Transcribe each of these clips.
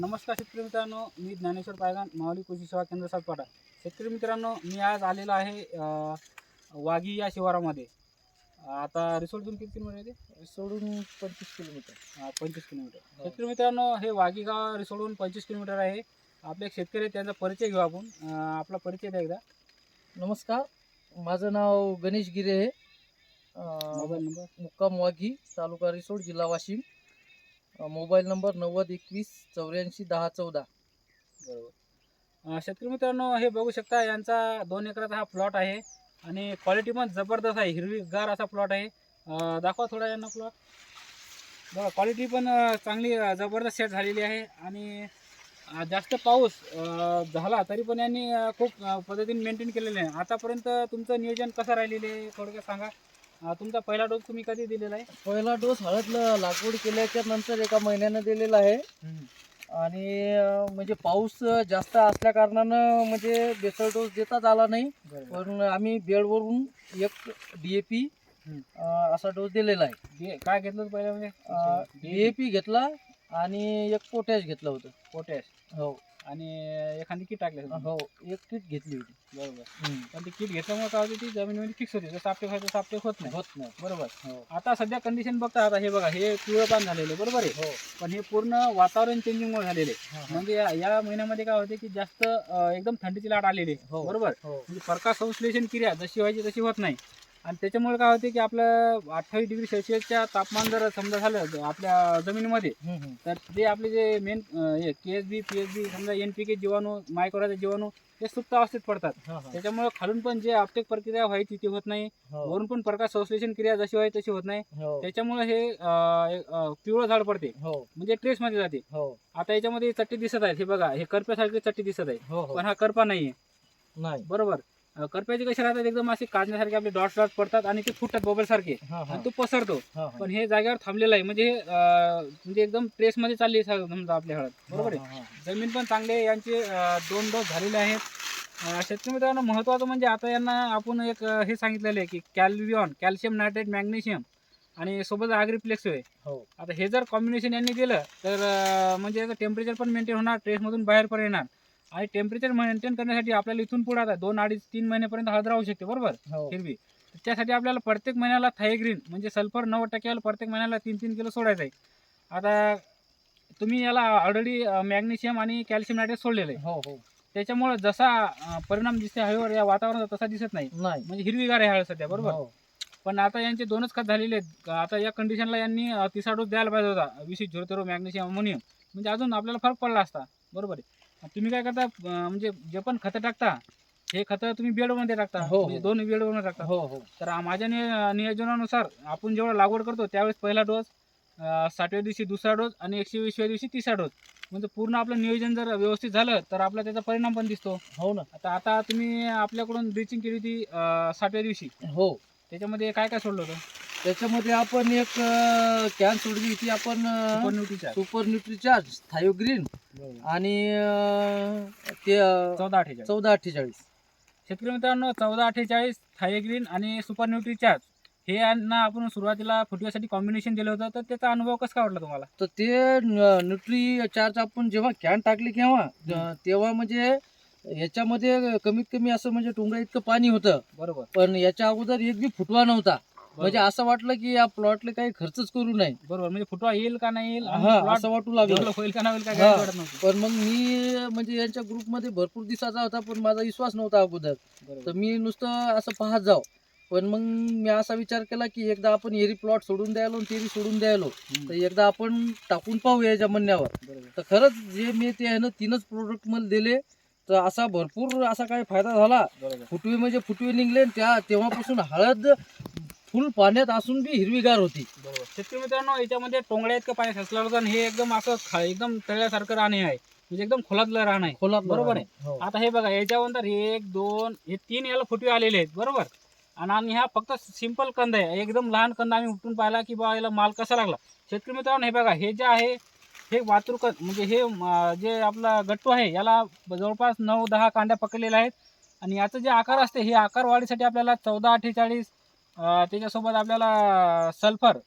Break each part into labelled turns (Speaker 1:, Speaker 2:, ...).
Speaker 1: नमस्कार शेतकरी मित्रांनो मी ज्ञानेश्वर पायगान मावली कृषी सेवा केंद्र सातपाडा. शेतकरी मित्रांनो मी आज आलेलो आहे वाघी या शिवारामध्ये. आता रिसोर्टतून किती किलोमीटर येते
Speaker 2: सोडून पंचवीस किलोमीटर.
Speaker 1: पंचवीस किलोमीटर. शेतकरी मित्रांनो हे वाघी गाव रिसोर्टहून पंचवीस किलोमीटर आहे. आपले एक शेतकरी त्यांचा परिचय घेऊ आपण. आपला परिचय द्या एकदा.
Speaker 2: नमस्कार माझं नाव गणेश गिरे आहे.
Speaker 1: Mobile number?
Speaker 2: मुक्काम वाघी तालुका रिसोड जिल्हा वाशिम. मोबाईल नंबर नव्वद एकवीस चौऱ्याऐंशी दहा चौदा.
Speaker 1: बरोबर. शेतकरी मित्रांनो हे बघू शकता यांचा दोन एकराचा हा प्लॉट आहे आणि क्वालिटी पण जबरदस्त आहे. हिरवीगार असा प्लॉट आहे. दाखवा थोडा यांना प्लॉट बघा क्वालिटी पण चांगली जबरदस्त सेट झालेली आहे आणि जास्त पाऊस झाला तरी पण यांनी खूप पद्धतीने मेंटेन केलेलं आहे. आतापर्यंत तुमचं नियोजन कसं राहिलेलं आहे थोडक्यात सांगा. अ, तुमचा पहिला डोस तुम्ही कधी दिलेला आहे?
Speaker 2: पहिला डोस हळद ल- लागवड केल्याच्यानंतर एका महिन्यानं दिलेला आहे. आणि अं, म्हणजे पाऊस जास्त असल्या कारणानं म्हणजे बेसळ डोस देताच आला नाही.
Speaker 1: बरोबर
Speaker 2: पण आम्ही बेडवरून एक डी ए पी
Speaker 1: हम्म.
Speaker 2: असा डोस दिलेला आहे.
Speaker 1: काय घेतलं होतं पहिल्या म्हणजे?
Speaker 2: डी ए पी घेतला आणि एक पोटॅश घेतलं होतं.
Speaker 1: पोटॅश
Speaker 2: हो.
Speaker 1: आणि एखादी किट टाकले
Speaker 2: हो. एक किट घेतली होती.
Speaker 1: बरोबर. पण ती किट घेतल्यामुळे काय होते ती जमिनीमध्ये फिक्स होते. जसं आपटे व्हायचं तसं आपटे होत नाही.
Speaker 2: होत नाही.
Speaker 1: बरोबर.
Speaker 2: हो.
Speaker 1: आता सध्या कंडिशन बघता आता हे बघा हे पिवळं पान झालेलं आहे, बरोबर आहे?
Speaker 2: हो.
Speaker 1: पण हे पूर्ण वातावरण चेंजिंगमुळे झालेले आहे.
Speaker 2: हा, हा.
Speaker 1: म्हणजे या- या महिन्यामध्ये काय होते की जास्त अं, एकदम थंडीची लाट आलेली आहे.
Speaker 2: हो.
Speaker 1: बरोबर?
Speaker 2: हो.
Speaker 1: म्हणजे प्रकाश संश्लेषण क्रिया जशी व्हायची तशी होत नाही. आणि त्याच्यामुळे काय होते की आपलं अठ्ठावीस डिग्री सेल्सिअसच्या तापमान जर समजा झालं ज- आपल्या जमिनीमध्ये. तर जे आपले जे main K S B P S B समजा एन पी के जीवाणू मायक्रोराचे जीवाणू ते सुप्त अवस्थेत पडतात.
Speaker 2: हा, हा.
Speaker 1: त्याच्यामुळे खालून पण जे आपटेक प्रक्रिया व्हायची ती होत नाही.
Speaker 2: हो,
Speaker 1: वरून पण प्रकाश संश्लेषण क्रिया जशी व्हायची तशी होत नाही.
Speaker 2: हो,
Speaker 1: त्याच्यामुळे हे पिवळं झाड पडते.
Speaker 2: हो,
Speaker 1: म्हणजे ट्रेस मध्ये जाते.
Speaker 2: हो,
Speaker 1: आता याच्यामध्ये चट्टी दिसत आहेत. हे बघा हे करप्यासारखी चट्टी दिसत आहे
Speaker 2: हो, हो.
Speaker 1: पण हा करपा नाहीये.
Speaker 2: नाही.
Speaker 1: बरोबर. करप्याचे कसे राहतात? एकदम असे काढण्यासारखे आपले डॉट डॉट पडतात आणि ते फुटतात बबल सारखे. आणि तो पसरतो. पण हे जागेवर थांबलेलं आहे. म्हणजे म्हणजे एकदम ट्रेस मध्ये चालली समजा आपली हळद. बरोबर आहे? जमीन पण चांगली आहे. यांचे दोन डोस झालेले आहेत. शेतकरी मित्रांनो महत्त्वाचं म्हणजे आता यांना आपण एक हे सांगितलेलं आहे की कॅल्विऑन कॅल्शियम नायट्रेट मॅग्नेशियम आणि सोबत आग्रिप्लेक्स आहे.
Speaker 2: हो.
Speaker 1: आता हे जर कॉम्बिनेशन यांनी केलं तर म्हणजे टेम्परेचर पण मेंटेन होणार ट्रेसमधून बाहेर पण येणार. आणि टेम्परेचर मेंटेन करण्यासाठी आपल्याला इथून पुढे आता दोन अडीच तीन महिन्यापर्यंत हळद राहू शकते बरोबर?
Speaker 2: हो.
Speaker 1: हिरवी. त्यासाठी आपल्याला प्रत्येक महिन्याला थायग्रीन म्हणजे सल्फर नव्वद टक्क्याला प्रत्येक महिन्याला तीन तीन किलो सोडायचं आहे. आता तुम्ही याला ऑलरेडी मॅग्नेशियम आणि कॅल्शियम नायट्रेट सोडलेलं आहे.
Speaker 2: हो हो.
Speaker 1: त्याच्यामुळे जसा परिणाम दिसते हळीवर या वातावरणात तसा दिसत नाही. म्हणजे हिरवीगार आहे हळद सध्या बरोबर?
Speaker 2: हो.
Speaker 1: पण आता यांचे दोनच खत झालेले आहेत. आता या कंडिशनला यांनी तिसरा डोस द्यायला पाहिजे होता. वीस झिरो झिरो मॅग्नेशियम अमोनियम म्हणजे अजून आपल्याला फरक पडला असता बरोबर आहे? तुम्ही काय करता अं, म्हणजे जे पण खतं टाकता हे खतं तुम्ही बेडमध्ये टाकता
Speaker 2: हो, हो.
Speaker 1: म्हणजे दोन बेडवर टाकता.
Speaker 2: हो हो.
Speaker 1: तर आ- माझ्या निय- नियोजनानुसार आपण जेवढा लागवड करतो त्यावेळेस पहिला डोस साठव्या दिवशी दुसरा डोस आणि एकशे वीसव्या दिवशी तिसरा डोस. म्हणजे पूर्ण आपलं नियोजन जर व्यवस्थित झालं तर आपला त्याचा परिणाम पण दिसतो.
Speaker 2: हो ना.
Speaker 1: आता आता तुम्ही आपल्याकडून ड्रिचिंग केली होती अं, साठव्या दिवशी.
Speaker 2: हो.
Speaker 1: त्याच्यामध्ये काय काय सोडलं होतं?
Speaker 2: त्याच्यामध्ये आपण एक कॅन सोडली होती आपण
Speaker 1: सुपर न्यूट्रीच्या.
Speaker 2: सुपर न्यूट्रीचार्ज थायोग्रीन आणि अं, ते अं,
Speaker 1: चौदा अठ्ठेचाळीस.
Speaker 2: चौदा अठ्ठेचाळीस.
Speaker 1: शेतकरी मित्रांनो चौदा अठ्ठेचाळीस थायग्रीन आणि सुपर न्यूट्रीचार्ज हे यांना आपण सुरुवातीला फुटव्यासाठी कॉम्बिनेशन दिलं होतं. तर त्याचा अनुभव कसा वाटला तुम्हाला?
Speaker 2: तर ते न्यूट्री चार्ज आपण जेव्हा कॅन टाकली केव्हा अं, तेव्हा म्हणजे याच्यामध्ये कमीत कमी असं म्हणजे टोंगळ्या इतकं पाणी होतं.
Speaker 1: बरोबर.
Speaker 2: पण याच्या अगोदर एक बी फुटवा नव्हता. म्हणजे असं वाटलं की या प्लॉटला काही खर्चच करू नये.
Speaker 1: बरोबर म्हणजे फुटवा येईल का नाही येईल? आणि
Speaker 2: हा
Speaker 1: plot
Speaker 2: असं वाटू लागलं.
Speaker 1: होईल का नाही होईल
Speaker 2: हा.
Speaker 1: काय नव्हतं.
Speaker 2: पण मग मी म्हणजे यांच्या ग्रुपमध्ये भरपूर दिवसाचा होता पण माझा विश्वास नव्हता अगोदर. तर
Speaker 1: बरोबर.
Speaker 2: मी नुसतं असं पाहत जाव पण मग मी असा विचार केला की एकदा आपण एरी प्लॉट सोडून द्यायलो आणि तेरी सोडून द्यायलो.
Speaker 1: हम्म.
Speaker 2: तर एकदा आपण टाकून पाहू याच्या म्हणण्यावर
Speaker 1: बरोबर.
Speaker 2: तर खरंच जे मी ते आहे ना तीनच प्रोडक्ट मला दिले. तर असा भरपूर असा काही फायदा झाला.
Speaker 1: बरोबर.
Speaker 2: फुटवे म्हणजे फुटवे निघले आणि त्या तेव्हापासून हळद फुल पाण्यात असून बी हिरवीगार होती.
Speaker 1: बरोबर. शेतकरी मित्रांनो याच्यामध्ये टोंगड्या इतकं पाणी साचलं होतं आणि हे एकदम असं खा- एकदम तळ्यासारखं राहणे आहे. म्हणजे एकदम खोलातलं राहणं आहे.
Speaker 2: खोलात
Speaker 1: बरोबर आहे.
Speaker 2: हो.
Speaker 1: आता हे बघा याच्यानंतर एक दोन हे तीन याला फुटवे आलेले आहेत. बरोबर? आणि आणि हा फक्त सिंपल कंद आहे. एकदम लहान कंद आम्ही उठून पाहिला की बा याला माल कसा लागला? शेतकरी मित्रांनो हे बघा हे जे आहे हे वातुरक म्हणजे हे जे आपला गट्टू आहे याला जवळपास नऊ दहा कांड्या पकडलेल्या आहेत. आणि याचं जे आकार असते हे आकार वाढीसाठी आपल्याला चौदा अठ्ठेचाळीस त्याच्यासोबत आपल्याला सल्फर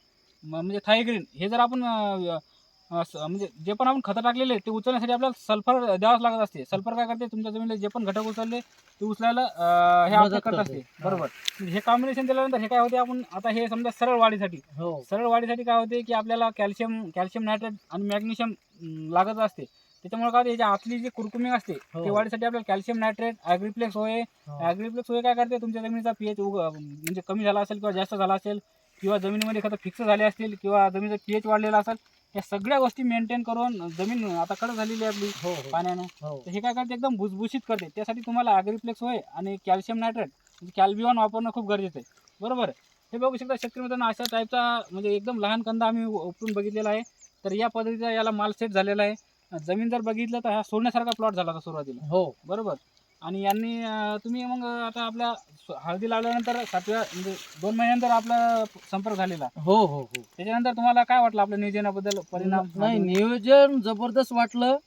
Speaker 1: म्हणजे थायग्रीन हे जर आपण म्हणजे जे पण आपण खतं टाकलेले ते उचलण्यासाठी आपल्याला सल्फर द्यावंच लागत असते. सल्फर काय करते तुमच्या जमिनीला जे पण घटक उचलले ते उचलायला हे करत
Speaker 2: करते.
Speaker 1: असते. बरोबर. म्हणजे हे कॉम्बिनेशन दिल्यानंतर हे काय होते आपण आता हे समजा सरळ वाढीसाठी
Speaker 2: हो.
Speaker 1: सरळ वाढीसाठी काय होते की आपल्याला कॅल्शियम कॅल्शियम नायट्रेट आणि मॅग्नेशियम लागत असते. त्याच्यामुळे काय होते याच्या आतली जी कुरकुमिंग असते
Speaker 2: हो.
Speaker 1: ते वाढीसाठी आपल्याला कॅल्शियम नायट्रेट ॲग्रिप्लेक्स होय
Speaker 2: हो.
Speaker 1: ॲग्रिप्लेक्स होय काय करते तुमच्या जमिनीचा पीएच म्हणजे कमी झाला असेल किंवा जास्त झाला असेल किंवा जमिनीमध्ये खतं फिक्स झाले असतील किंवा जमिनीचा पीएच वाढलेला असेल या सगळ्या गोष्टी मेंटेन करून जमीन आता कडक झालेली आहे आपली
Speaker 2: हो हो.
Speaker 1: पाण्यानं.
Speaker 2: हो.
Speaker 1: तर हे काय करते एकदम भुसभुशीत करते. त्यासाठी तुम्हाला ॲग्रिप्लेक्स होय आणि कॅल्शियम नायट्रेट म्हणजे कॅल्बिऑन वापरणं खूप गरजेचं आहे. बरोबर? हे बघू शकता शेतकरी मित्रांनो अशा टाईपचा म्हणजे एकदम लहान कंदा आम्ही उपटून बघितलेला आहे. तर या पद्धतीचा याला माल सेट झालेला आहे. जमीन जर बघितलं तर हा सोडण्यासारखा प्लॉट झाला होता सुरुवातीला.
Speaker 2: हो.
Speaker 1: बरोबर? आणि यांनी अं, तुम्ही मग आता आपल्या स- हळदी लावल्यानंतर सातव्या म्हणजे दोन महिन्यानंतर आपला संपर्क झालेला.
Speaker 2: हो हो हो.
Speaker 1: त्याच्यानंतर तुम्हाला काय वाटलं आपल्या नियोजनाबद्दल? परिणाम
Speaker 2: नाही नियोजन जबरदस्त वाटलं.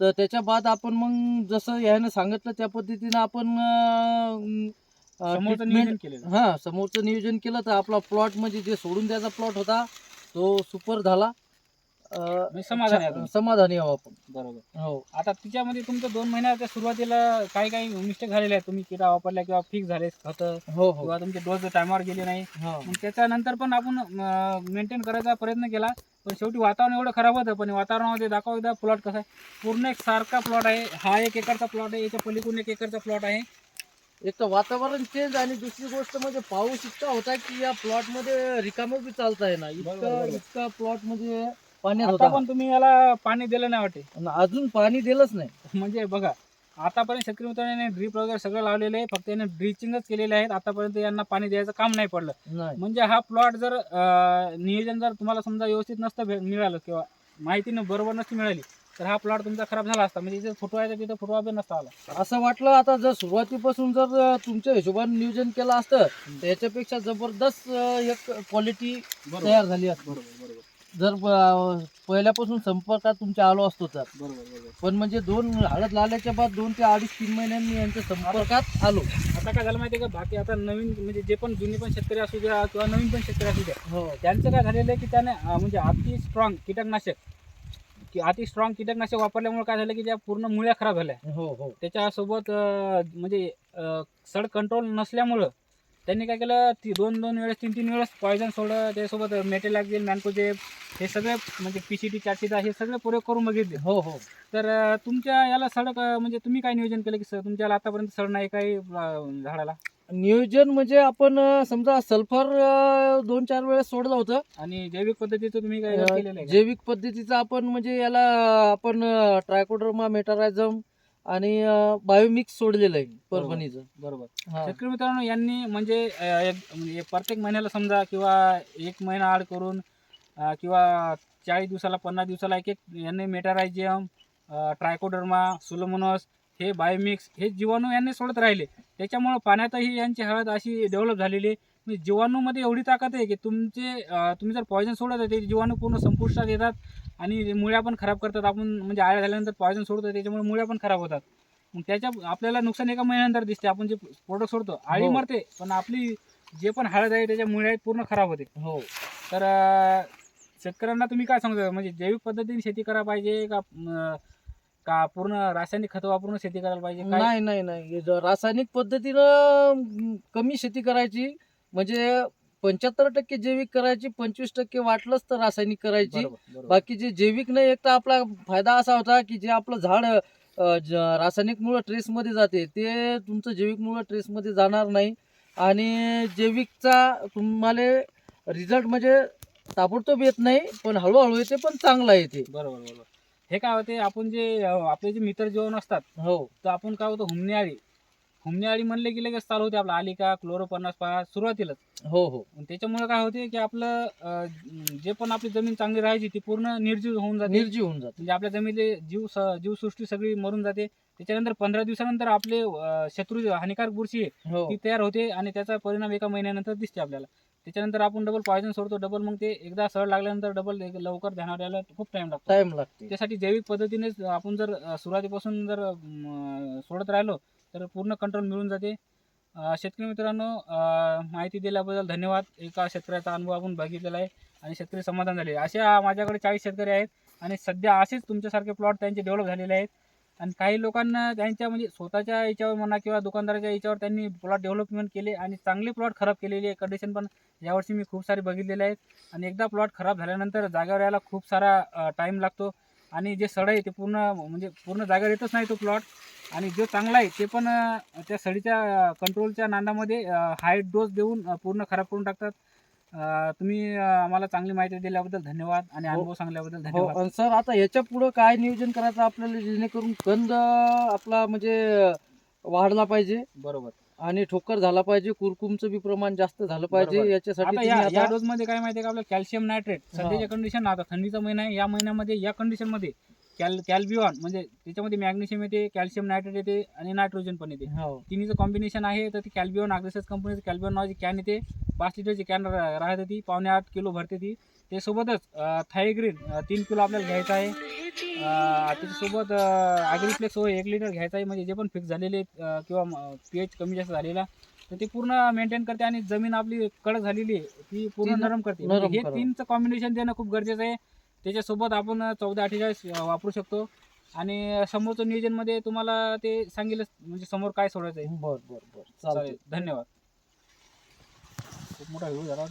Speaker 2: तर त्याच्या बाद आपण मग जसं यानं सांगितलं त्या पद्धतीनं आपण अं, अं,
Speaker 1: समोरचं
Speaker 2: treatment-
Speaker 1: नियोजन केलेलं.
Speaker 2: हा समोरचं नियोजन केलं तर आपला प्लॉट म्हणजे जे सोडून द्यायचा प्लॉट होता तो सुपर झाला. अं,
Speaker 1: म्हणजे समाधानी आहे तुम्ही.
Speaker 2: समाधानी आहो आपण.
Speaker 1: बरोबर.
Speaker 2: हो.
Speaker 1: आता तिच्यामध्ये तुमचं दोन महिन्याच्या सुरुवातीला काही काही मिस्टेक झालेले आहेत. तुम्ही किडा वापरल्या किंवा फिक्स झाले खतं
Speaker 2: हो हो.
Speaker 1: किंवा तुमचे डोस टायमावर गेले नाही.
Speaker 2: हा.
Speaker 1: मग त्याच्यानंतर पण आपण मेंटेन करायचा प्रयत्न केला. पण शेवटी वातावरण एवढं खराब होतं. पण वातावरणामध्ये दाखवा एकदा प्लॉट कसा आहे. पूर्ण एक सारखा प्लॉट आहे. हा एक एकरचा प्लॉट आहे. याच्या पलीकडून एक एकरचा प्लॉट आहे.
Speaker 2: एक तर वातावरण चेंज आणि दुसरी गोष्ट म्हणजे पाऊस इतका होता की या प्लॉटमध्ये रिकामं बी चालता येणार
Speaker 1: बरोबर,
Speaker 2: इतका
Speaker 1: बरोबर.
Speaker 2: इतका प्लॉट म्हणजे पाण्यात
Speaker 1: आता
Speaker 2: होता.
Speaker 1: पण तुम्ही याला पाणी दिलं नाही वाटे
Speaker 2: आणि अजून पाणी दिलंच नाही.
Speaker 1: म्हणजे बघा आतापर्यंत शेतकरी मित्रांनी ड्रीप वगैरे सगळं लावलेलं आहे फक्त याने ड्रिचिंगच केलेले आहेत. आतापर्यंत यांना पाणी द्यायचं काम नाही पडलं.
Speaker 2: नाही.
Speaker 1: म्हणजे हा प्लॉट जर अं, नियोजन जर तुम्हाला समजा व्यवस्थित नसतं भे- मिळालं किंवा माहितीनं बरोबर नसती मिळाली तर हा प्लॉट तुमचा खराब झाला असता. म्हणजे फुटवा आहे तिथे फुटवा बी नसता आला.
Speaker 2: असं वाटलं आता जर सुरुवातीपासून जर अं, तुमच्या हिशोबाने नियोजन केलं असतं तर याच्यापेक्षा जबरदस्त अं, एक क्वालिटी तयार झाली असती.
Speaker 1: बरोबर.
Speaker 2: जर पहिल्यापासून संपर्कात तुमच्या आलो असतो तर.
Speaker 1: बरोबर बरोबर.
Speaker 2: पण म्हणजे दोन हळद लावल्याच्या बाद दोन ते अडीच तीन महिन्यांनी यांच्या संपर्कात आलो.
Speaker 1: आता काय झालं माहिती आहे का? बाकी आता नवीन म्हणजे जे पण जुने पण शेतकरी असू द्या किंवा नवीन पण शेतकरी असू द्या
Speaker 2: हो.
Speaker 1: त्यांचं काय झालेलं आहे की त्याने अं, म्हणजे अति स्ट्रॉंग कीटकनाशक की अति स्ट्रॉंग कीटकनाशक वापरल्यामुळे काय झालं की त्या पूर्ण मुळ्या खराब झाल्या.
Speaker 2: हो हो.
Speaker 1: त्याच्यासोबत अं, म्हणजे अं, सड कंट्रोल नसल्यामुळं त्यांनी काय केलं? ती दोन दोन वेळेस तीन तीन वेळेस पॉयझन सोडलं. त्याच्यासोबत मेटेलॅक्झिल मॅनकोजेब हे सगळे म्हणजे पी सी टी चारशे हे सगळे प्रयोग करून बघितले.
Speaker 2: हो हो.
Speaker 1: तर तुमच्या याला सडक म्हणजे तुम्ही काय नियोजन केलं की सर तुमच्या याला आतापर्यंत सड नाही काही झाडाला?
Speaker 2: नियोजन म्हणजे आपण समजा सल्फर दोन चार वेळेस सोडलं होतं.
Speaker 1: आणि जैविक पद्धतीचं तुम्ही काय केलेलं आहे?
Speaker 2: जैविक पद्धतीचं आपण म्हणजे याला आपण ट्रायकोडर्मा मेटारायझम आणि बायोमिक्स सोडलेलं आहे परभणीचं.
Speaker 1: बरोबर.
Speaker 2: हा.
Speaker 1: शेतकरी मित्रांनो यांनी म्हणजे अं, एक म्हणजे प्रत्येक महिन्याला समजा किंवा एक महिना आड करून अं, किंवा चाळीस दिवसाला पन्नास दिवसाला एक एक यांनी मेटारायजियम ट्रायकोडर्मा सुलोमोनस हे बायोमिक्स हे जीवाणू यांनी सोडत राहिले. त्याच्यामुळं पाण्यातही यांची हळद अशी डेव्हलप झालेली आहे. म्हणजे जीवाणूमध्ये एवढी ताकद आहे की तुमचे तुम्ही जर पॉयझन सोडत आहे ते जीवाणू पूर्ण संपुष्टात येतात आणि मुळ्या पण खराब करतात. आपण म्हणजे आळ्या झाल्यानंतर पॉयझन सोडतो त्याच्यामुळे मुळ्या पण खराब होतात. मग त्याच्या आपल्याला नुकसान एका महिन्यानंतर दिसते. आपण जे प्रोडक्ट सोडतो आळी
Speaker 2: हो.
Speaker 1: मरते पण आपली जे पण हळद आहे त्याच्या मुळे पूर्ण खराब होते.
Speaker 2: हो.
Speaker 1: तर शेतकऱ्यांना तुम्ही काय सांगता? म्हणजे जैविक पद्धतीने शेती करायला पाहिजे का का पूर्ण रासायनिक खतं वापरून शेती करायला पाहिजे?
Speaker 2: नाही नाही नाही. जर रासायनिक पद्धतीनं कमी शेती करायची म्हणजे पंच्याहत्तर टक्के जैविक करायची पंचवीस टक्के वाटलंच तर रासायनिक करायची. बाकी जे जैविक नाही एक तर आपला फायदा असा होता की जे आपलं झाड रासायनिक मुळे ट्रेसमध्ये जाते ते तुमचं जैविक मुळे ट्रेसमध्ये जाणार नाही. आणि जैविकचा तुम्हाला रिझल्ट म्हणजे ताबडतोब येत नाही पण हळूहळू येते पण चांगला येते.
Speaker 1: बरोबर बरोबर. हे काय होते आपण जे आपले जे मित्र जीवन असतात
Speaker 2: हो.
Speaker 1: तर आपण काय होतं हुमणी हुमणी आळी म्हणले की लगेच चालू होते आपला आलिका क्लोरो पन्नास पाच सुरुवातीलाच.
Speaker 2: हो हो.
Speaker 1: त्याच्यामुळे काय होते की आपलं अं, जे पण आपली जमीन चांगली राहायची ती पूर्ण निर्जीव होऊन जाते.
Speaker 2: निर्जीव होऊन जाते.
Speaker 1: म्हणजे आपल्या जमिनीतले जीव स- जीवसृष्टी सगळी मरून जाते. त्याच्यानंतर पंधरा दिवसानंतर आपले अं, शत्रू जे हानिकारक बुरशी आहे
Speaker 2: हो.
Speaker 1: ती तयार होते आणि त्याचा परिणाम एका महिन्यानंतर दिसते आपल्याला. त्याच्यानंतर आपण डबल पॉयझन सोडतो डबल मग ते एकदा सड लागल्यानंतर डबल लवकर ध्यानावर यायला खूप टाइम लागतो.
Speaker 2: टाइम लागते.
Speaker 1: त्यासाठी जैविक पद्धतीनेच आपण जर अं, सुरुवातीपासून जर अं, सोडत राहिलो तर पूर्ण कंट्रोल मिळून जाते. शेतकरी मित्रांनो माहिती दिल्याबद्दल धन्यवाद. एका शेतकऱ्याचा अनुभव आपण बघितलेला आहे आणि शेतकरी समाधान झाले. असे माझ्याकडे चाळीस शेतकरी आहेत आणि सध्या असेच तुमच्यासारखे प्लॉट त्यांचे डेव्हलप झालेले आहेत. आणि काही लोकांना त्यांच्या म्हणजे स्वतःच्या याच्यावर म्हणा किंवा दुकानदाराच्या याच्यावर त्यांनी प्लॉट डेव्हलपमेंट केले आणि चांगले प्लॉट खराब केलेली आहे. कंडिशन पण यावर्षी मी खूप सारे बघितलेले आहेत. आणि एकदा प्लॉट खराब झाल्यानंतर जागेवर यायला खूप सारा टाईम लागतो. आणि जे सड आहे ते पूर्ण म्हणजे पूर्ण जागेवर येतच नाही तो प्लॉट आणि जो चांगला आहे ते पण त्या सडीच्या कंट्रोलच्या नांदामध्ये हाय डोस देऊन पूर्ण खराब करून टाकतात. तुम्ही आम्हाला चांगली माहिती दिल्याबद्दल धन्यवाद आणि
Speaker 2: हो.
Speaker 1: अनुभव सांगल्याबद्दल
Speaker 2: हो
Speaker 1: धन्यवाद.
Speaker 2: सर आता याच्या पुढं काय नियोजन करायचं आपल्याला जेणेकरून कंद आपला म्हणजे वाढला पाहिजे?
Speaker 1: बरोबर.
Speaker 2: आणि ठोकर झाला पाहिजे कुरकुमचं बी प्रमाण जास्त झालं पाहिजे. याच्यासाठी
Speaker 1: आता या
Speaker 2: तुम्ही
Speaker 1: या
Speaker 2: आता-
Speaker 1: डोस मध्ये काय माहितीये का आपलं कॅल्शियम नायट्रेट सध्याच्या कंडिशन आता थंडीचा महिना आहे या महिन्यामध्ये या कंडिशनमध्ये कॅल कॅल्बिऑन म्हणजे त्याच्यामध्ये मॅग्नेशियम येते कॅल्शियम नायट्रेट येते आणि नायट्रोजन पण येते.
Speaker 2: हो.
Speaker 1: तिन्हीचं कॉम्बिनेशन आहे तर ती कॅल्बिओन अग्रेसस कंपनीचं कॅल्बिओन नावाची कॅन येते. पाच लिटरची कॅन राहते ती पावणे आठ किलो भरते ती. ते सोबतच थायग्रीन तीन किलो आपल्याला घ्यायचं आहे. त्याच्यासोबत ॲग्रिफ्लेक्स हो एक लिटर घ्यायचं आहे. म्हणजे जे पण फिक्स झालेले किंवा पी एच कमी जास्त झालेला तर ते पूर्ण मेंटेन करते आणि जमीन आपली कडक झालेली आहे ती पूर्ण नरम करते. म्हणजे हे. तीनचं कॉम्बिनेशन देणं खूप गरजेचं आहे. त्याच्यासोबत आपण चौदा अठ्ठेचाळीस वापरू शकतो. आणि समोरचं नियोजनमध्ये तुम्हाला ते सांगेलच म्हणजे समोर काय सोडायचं आहे
Speaker 2: बर बर बर.
Speaker 1: चालेल
Speaker 2: चालेल
Speaker 1: धन्यवाद. खूप मोठा व्ह्यू झाला.